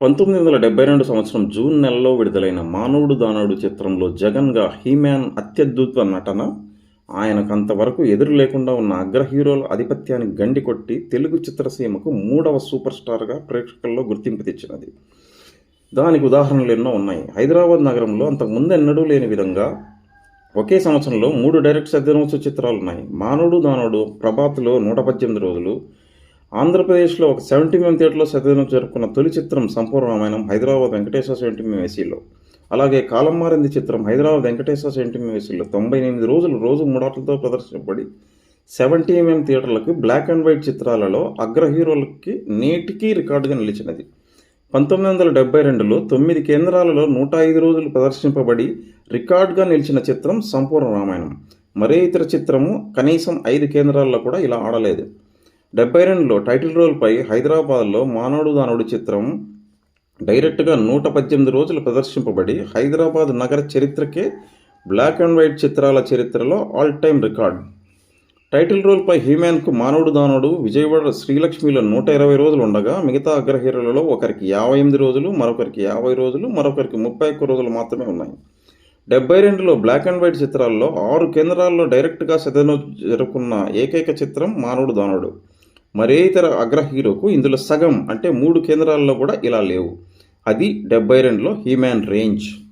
పంతొమ్మిది వందల డెబ్బై రెండు సంవత్సరం జూన్ నెలలో విడుదలైన మానవుడు దానవుడు చిత్రంలో జగన్గా హీమ్యాన్ అత్యద్భుత నటన ఆయనకు అంతవరకు ఎదురు లేకుండా ఉన్న అగ్ర హీరోల ఆధిపత్యాన్ని గండి కొట్టి తెలుగు చిత్రసీమకు మూడవ సూపర్ స్టార్గా ప్రేక్షకుల్లో గుర్తింపు తెచ్చినది. దానికి ఉదాహరణలు ఎన్నో ఉన్నాయి. హైదరాబాద్ నగరంలో అంతకుముందు ఎన్నడూ లేని విధంగా ఒకే సంవత్సరంలో మూడు డైరెక్ట్ సద్దినోత్సవ చిత్రాలు ఉన్నాయి మానవుడు దానవుడు ప్రభాత్లో నూట పద్దెనిమిది రోజులు ఆంధ్రప్రదేశ్లో ఒక సెవెంటీ ఎంఎం థియేటర్లో శతదినం జరుపుకున్న తొలి చిత్రం సంపూర్ణ రామాయణం హైదరాబాద్ వెంకటేశ్వర సెవెంటీ ఎంఎం ఏసీలో అలాగే కాలం మారింది చిత్రం హైదరాబాద్ వెంకటేశ్వర సెవెంటీ ఎంఎం ఏసీలో తొంభై ఎనిమిది రోజులు రోజు మూడాటలతో ప్రదర్శించబడి సెవెంటీ ఎంఎం థియేటర్లకు బ్లాక్ అండ్ వైట్ చిత్రాలలో అగ్ర హీరోలకి నేటికీ రికార్డుగా నిలిచినది. పంతొమ్మిది వందల డెబ్బై రెండులో తొమ్మిది కేంద్రాలలో నూట ఐదు రోజులు ప్రదర్శింపబడి రికార్డుగా నిలిచిన చిత్రం సంపూర్ణ రామాయణం మరే ఇతర చిత్రము కనీసం ఐదు కేంద్రాల్లో కూడా ఇలా ఆడలేదు. డెబ్బై రెండులో టైటిల్ రోల్పై హైదరాబాద్లో మానవుడు దానుడు చిత్రం డైరెక్ట్గా నూట పద్దెనిమిది రోజులు ప్రదర్శింపబడి హైదరాబాద్ నగర చరిత్రకే బ్లాక్ అండ్ వైట్ చిత్రాల చరిత్రలో ఆల్ టైమ్ రికార్డ్. టైటిల్ రోల్పై హ్యూమాన్కు మానవుడు దానుడు విజయవాడ శ్రీలక్ష్మిలో నూట ఇరవై రోజులు ఉండగా మిగతా అగ్రహీరులలో ఒకరికి యాభై ఎనిమిది రోజులు మరొకరికి యాభై రోజులు మరొకరికి ముప్పై ఒక్క రోజులు మాత్రమే ఉన్నాయి. డెబ్బై రెండులో బ్లాక్ అండ్ వైట్ చిత్రాల్లో ఆరు కేంద్రాల్లో డైరెక్ట్గా శతను జరుపుకున్న ఏకైక చిత్రం మానవుడు దానుడు. మరే ఇతర అగ్ర హీరోకు ఇందులో సగం అంటే మూడు కేంద్రాల్లో కూడా ఇలా లేవు. అది డెబ్బై రెండులో హీమ్యాన్ రేంజ్.